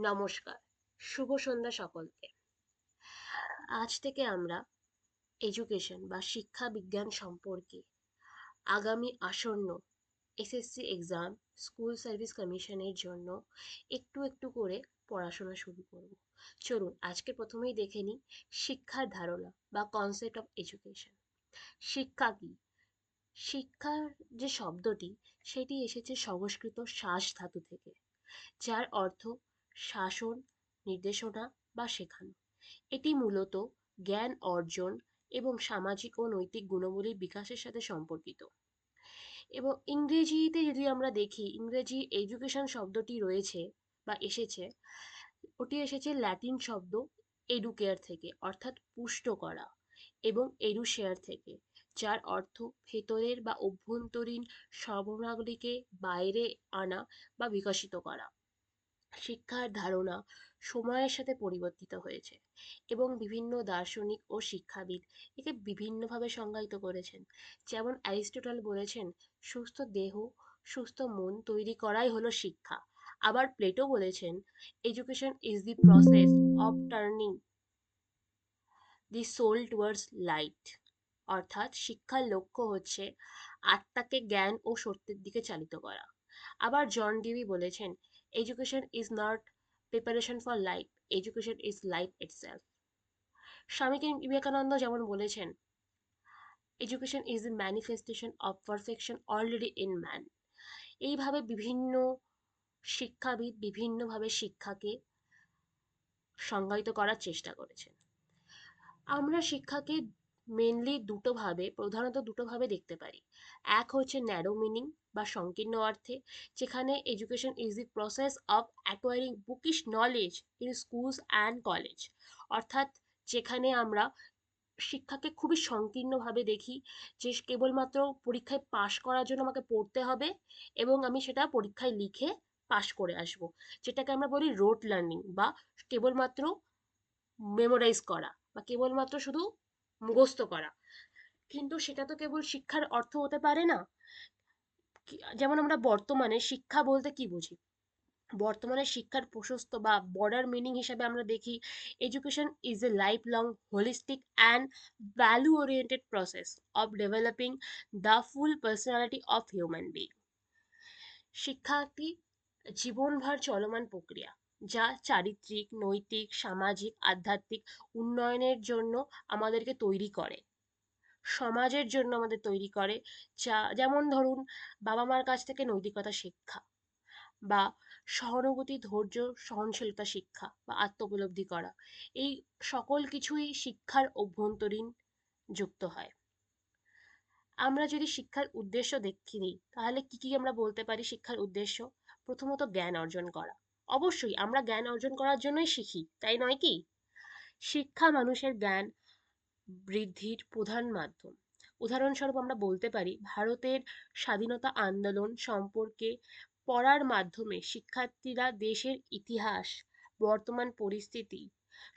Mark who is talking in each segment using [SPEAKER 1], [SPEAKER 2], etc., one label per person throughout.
[SPEAKER 1] নমস্কার। শুভ সন্ধ্যা সকলকে। আজ থেকে আমরা এডুকেশন বা শিক্ষা বিজ্ঞান সম্পর্কে আগামী আসন্ন এসএসসি এক্সাম স্কুল সার্ভিস কমিশনের জন্য একটু একটু করে পড়াশোনা শুরু করব। চলুন, আজকে প্রথমেই দেখে নিই শিক্ষার ধারণা বা কনসেপ্ট অফ এডুকেশন শিক্ষা কি? শিক্ষার যে শব্দটি, সেটি এসেছে সংস্কৃত শ্বাস ধাতু থেকে, যার অর্থ শাসন, নির্দেশনা বা শেখানো। এটি মূলত জ্ঞান অর্জন এবং সামাজিক ও নৈতিক গুণাবলীর বিকাশের সাথে সম্পর্কিত। এবং ইংরেজিতে যদি আমরা দেখি, ইংরেজি এডুকেশন শব্দটি রয়েছে বা এসেছে, ওটি এসেছে ল্যাটিন শব্দ এডুকেয়ার থেকে, অর্থাৎ পুষ্ট করা এবং এডুশেয়ার থেকে, যার অর্থ ভেতরের বা অভ্যন্তরীণ সম্ভাবনাগুলিকে বাইরে আনা বা বিকশিত করা। শিক্ষার ধারণা সময়ের সাথে পরিবর্তিত হয়েছে এবং বিভিন্ন দার্শনিক ও শিক্ষাবিদ একে বিভিন্নভাবে সংজ্ঞায়িত করেছেন। যেমন অ্যারিস্টটল বলেছেন, সুস্থ দেহ, সুস্থ মন তৈরি করাই হলো শিক্ষা। আবার প্লেটো বলেছেন education is the process of turning the soul towards light অর্থাৎ শিক্ষার লক্ষ্য হচ্ছে আত্মাকে জ্ঞান ও সত্যের দিকে চালিত করা। আবার জন ডিবি বলেছেন education is not preparation for life education is life itself Swami Vivekananda যেমন বলেছেন education is the manifestation of perfection already in man এইভাবে বিভিন্ন শিক্ষাবিদ বিভিন্নভাবে শিক্ষাকে সংজ্ঞায়িত করার চেষ্টা করেছেন। আমরা শিক্ষাকে মেনলি দুটো ভাবে, প্রধানত দুটো ভাবে দেখতে পারি। এক হচ্ছে ন্যারো মিনিং বা সংকীর্ণ অর্থে, যেখানে education is the process of acquiring bookish knowledge in schools and college অর্থাৎ যেখানে আমরা শিক্ষাকে খুবই সংকীর্ণভাবে দেখি, যে কেবলমাত্র পরীক্ষায় পাশ করার জন্য আমাকে পড়তে হবে এবং আমি সেটা পরীক্ষায় লিখে পাশ করে আসব। যেটাকে আমরা বলি রোড লার্নিং বা কেবলমাত্র মেমোরাইজ করা বা কেবলমাত্র শুধু মুখস্থ করা। কিন্তু সেটা তো কেবল শিক্ষার অর্থ হতে পারে না। যেমন আমরা বর্তমানে শিক্ষা বলতে কি বুঝি? বর্তমানে শিক্ষার প্রশস্ত বা বর্ডার মিনিং হিসাবে আমরা দেখি education is a life long holistic and value oriented process of developing the full personality of human being শিক্ষা একটি জীবনভর চলমান প্রক্রিয়া। যা চারিত্রিক, নৈতিক, সামাজিক, আধ্যাত্মিক উন্নয়নের জন্য আমাদেরকে তৈরি করে। সমাজের জন্য আমাদের তৈরি করে। যা, যেমন ধরুন বাবা মার কাছ থেকে নৈতিকতা শিক্ষা বা সহানুভূতি, ধৈর্য, সহনশীলতা শিক্ষা বা আত্মোপলব্ধি করা। এই সকল কিছুই শিক্ষার অভ্যন্তরীণ যুক্ত হয়। আমরা যদি শিক্ষার উদ্দেশ্য দেখি, তাহলে কি কি আমরা বলতে পারি শিক্ষার উদ্দেশ্য? প্রথমত জ্ঞান অর্জন করা। অবশ্যই আমরা জ্ঞান অর্জন করার জন্যই শিখি, তাই নয় কি? শিক্ষা মানুষের জ্ঞান বৃদ্ধির প্রধান মাধ্যম। উদাহরণস্বরূপ আমরা বলতে পারি, ভারতের স্বাধীনতা আন্দোলন সম্পর্কে পড়ার মাধ্যমে শিক্ষার্থীরা দেশের ইতিহাস, বর্তমান পরিস্থিতি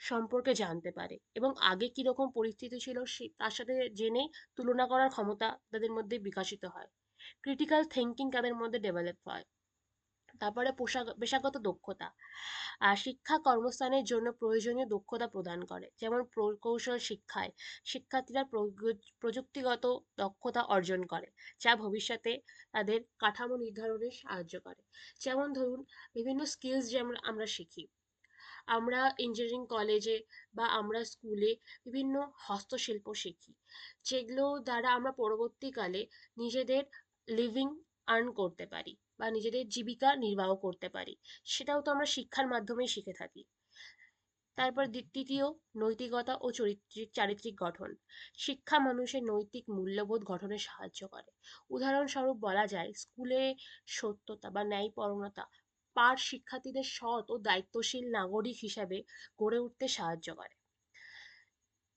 [SPEAKER 1] সম্পর্কে জানতে পারে এবং আগে কীরকম পরিস্থিতি ছিল সে, তার সাথে জেনে তুলনা করার ক্ষমতা তাদের মধ্যে বিকাশিত হয়। ক্রিটিক্যাল থিঙ্কিং তাদের মধ্যে ডেভেলপ হয়। তারপরে পোশাক, পেশাগত দক্ষতা। আর শিক্ষা কর্মস্থানের জন্য প্রয়োজনীয় দক্ষতা প্রদান করে। যেমন প্রকৌশল শিক্ষায় শিক্ষার্থীরা প্রযুক্তিগত দক্ষতা অর্জন করে, যা ভবিষ্যতে তাদের কাঠামো নির্ধারণে সাহায্য করে। যেমন ধরুন, বিভিন্ন স্কিলস যেমন আমরা শিখি। আমরা ইঞ্জিনিয়ারিং কলেজে বা আমরা স্কুলে বিভিন্ন হস্তশিল্প শিখি। যেগুলো দ্বারা আমরা পরবর্তীকালে নিজেদের লিভিং আর্ন করতে পারি বা নিজেদের জীবিকা নির্বাহ করতে পারি, সেটাও তো আমরা শিক্ষার মাধ্যমেই শিখে থাকি। তারপর তৃতীয় নৈতিকতা ও চরিত্রিক, চারিত্রিক গঠন। শিক্ষা মানুষের নৈতিক মূল্যবোধ গঠনে সাহায্য করে। উদাহরণস্বরূপ বলা যায়, স্কুলে সত্যতা বা ন্যায়পরণতা পাঠ শিক্ষার্থীদের সৎ ও দায়িত্বশীল নাগরিক হিসাবে গড়ে উঠতে সাহায্য করে।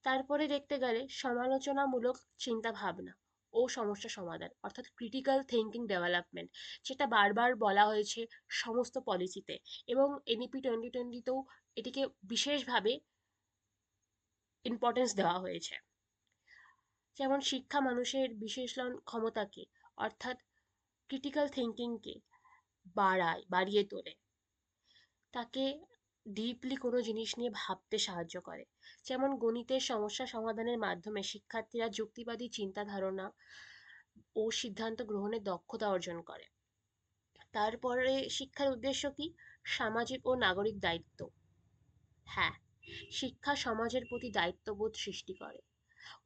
[SPEAKER 1] তারপরে দেখতে গেলে সমালোচনামূলক চিন্তা ভাবনা ও সমস্যা সমাধান, অর্থাৎ ক্রিটিক্যাল থিঙ্কিং ডেভেলপমেন্ট যেটা বারবার বলা হয়েছে সমস্ত পলিসিতে এবং এনইপি টোয়েন্টি টোয়েন্টিতেও এটিকে বিশেষভাবে ইম্পর্টেন্স দেওয়া হয়েছে। যেমন শিক্ষা মানুষের বিশ্লেষণ ক্ষমতাকে, অর্থাৎ ক্রিটিক্যাল থিঙ্কিংকে বাড়ায়, বাড়িয়ে তোলে। তাকে ডিপলি কোনো জিনিস নিয়ে ভাবতে সাহায্য করে। যেমন গণিতের সমস্যা সমাধানের মাধ্যমে শিক্ষার্থীরা যুক্তিবাদী চিন্তা ধারণা ও সিদ্ধান্ত গ্রহণে দক্ষতা অর্জন করে। তারপরে শিক্ষার উদ্দেশ্য কি? সামাজিক ও নাগরিক দায়িত্ব। হ্যাঁ শিক্ষা সমাজের প্রতি দায়িত্ববোধ সৃষ্টি করে।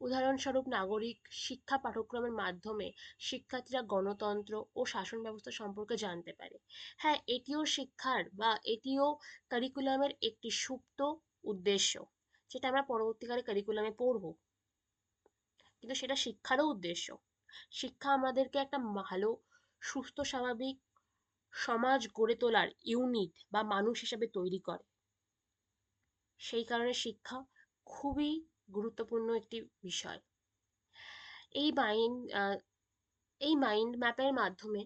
[SPEAKER 1] উদাহরণস্বরূপ নাগরিক শিক্ষা পাঠ্যক্রমের মাধ্যমে শিক্ষার্থীরা গণতন্ত্র ও শাসন ব্যবস্থা সম্পর্কে জানতে পারে। হ্যাঁ এটিও শিক্ষার বা এটিও কারিকুলামের একটি সুপ্ত উদ্দেশ্য, যেটা আমরা পরবর্তীকালে কারিকুলামে পড়ব। কিন্তু সেটা শিক্ষারও উদ্দেশ্য। শিক্ষা আমাদেরকে একটা ভালো, সুস্থ, স্বাভাবিক সমাজ গড়ে তোলার ইউনিট বা মানুষ হিসেবে তৈরি করে। সেই কারণে শিক্ষা খুবই গুরুত্বপূর্ণ একটি বিষয়। এই মাইন্ড এই মাইন্ড ম্যাপের মাধ্যমে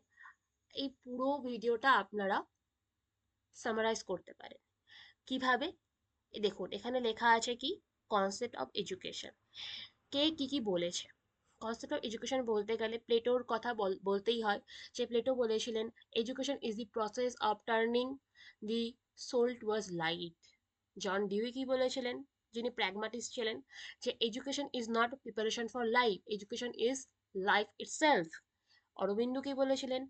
[SPEAKER 1] এই পুরো ভিডিওটা আপনারা সামারাইজ করতে পারেন। কীভাবে? দেখুন, এখানে লেখা আছে কি? কনসেপ্ট অফ এডুকেশন কে কি কি বলেছে? কনসেপ্ট অফ এডুকেশন বলতে গেলে প্লেটোর কথা বলতেই হয় যে প্লেটো বলেছিলেন education is the process of turning the soul towards light John Dewey কি বলেছিলেন? যিনি প্র্যাগমাটিস্ট ছিলেন, যে education is not preparation for life education is life itself Aurobindo কি বলেছিলেন?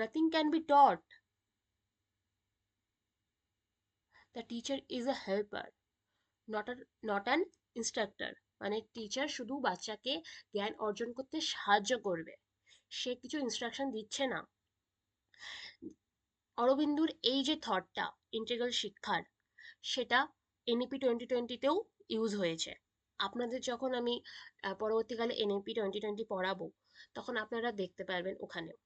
[SPEAKER 1] Nothing can be taught the teacher is a helper not not an instructor মানে teacher শুধু বাচ্চাকে জ্ঞান অর্জন করতে সাহায্য করবে। সে কিছু ইনস্ট্রাকশন দিচ্ছে না। অরবিন্দুর এই যে থটটা ইন্টিগ্রাল শিক্ষার, সেটা এনইপি টোয়েন্টি টোয়েন্টিতেও ইউজ হয়েছে। আপনাদের যখন আমি পরবর্তীকালে এনইপি টোয়েন্টি টোয়েন্টি পড়াবো, তখন আপনারা দেখতে পারবেন ওখানেও।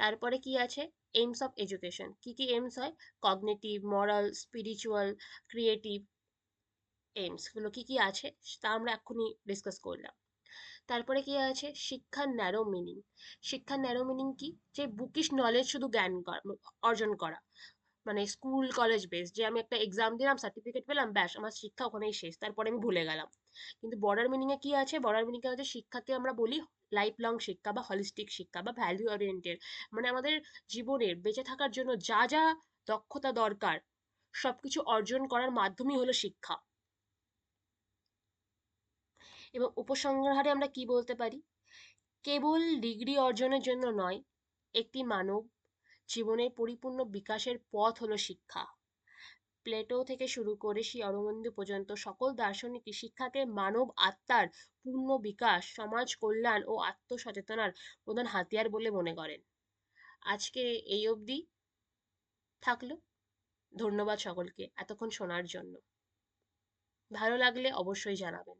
[SPEAKER 1] তারপরে কি আছে? এইমস অফ এডুকেশন কি কি এইমস হয়? কগনেটিভ মরাল স্পিরিচুয়াল ক্রিয়েটিভ এইমসগুলো কি কি আছে? তা আমরা এক্ষুনি ডিসকাস করলাম। তারপরে কি আছে? শিক্ষার ন্যারো মিনিং শিক্ষার ন্যারো মিনিং কি? যে বুকিশ নলেজ শুধু জ্ঞান অর্জন করা। মানে স্কুল কলেজ বেস যে আমি একটা এক্সাম দিলাম সার্টিফিকেট পেলাম, ব্যাস, আমার শিক্ষা ওখানেই শেষ, তারপরে আমি ভুলে গেলাম। কিন্তু বর্ডার মিনিংয়ে কি আছে? বর্ডার মিনিংয়ে হচ্ছে শিক্ষাকে আমরা বলি লাইফ লং শিক্ষা বা হলিস্টিক শিক্ষা বা ভ্যালু ওরিয়েন্টেড মানে আমাদের জীবনের বেঁচে থাকার জন্য যা যা দক্ষতা দরকার, সবকিছু অর্জন করার মাধ্যমই হলো শিক্ষা। এবং উপসংহারে আমরা কি বলতে পারি? কেবল ডিগ্রি অর্জনের জন্য নয়, একটি মানব জীবনের পরিপূর্ণ বিকাশের পথ হলো শিক্ষা। প্লেটো থেকে শুরু করে শ্রী অরবিন্দ পর্যন্ত সকল দার্শনিকই শিক্ষাকে মানব আত্মার পূর্ণ বিকাশ, সমাজ কল্যাণ ও আত্মসচেতনার প্রধান হাতিয়ার বলে মনে করেন। আজকে এই অবধি থাকল। ধন্যবাদ সকলকে এতক্ষণ শোনার জন্য। ভালো লাগলে অবশ্যই জানাবেন।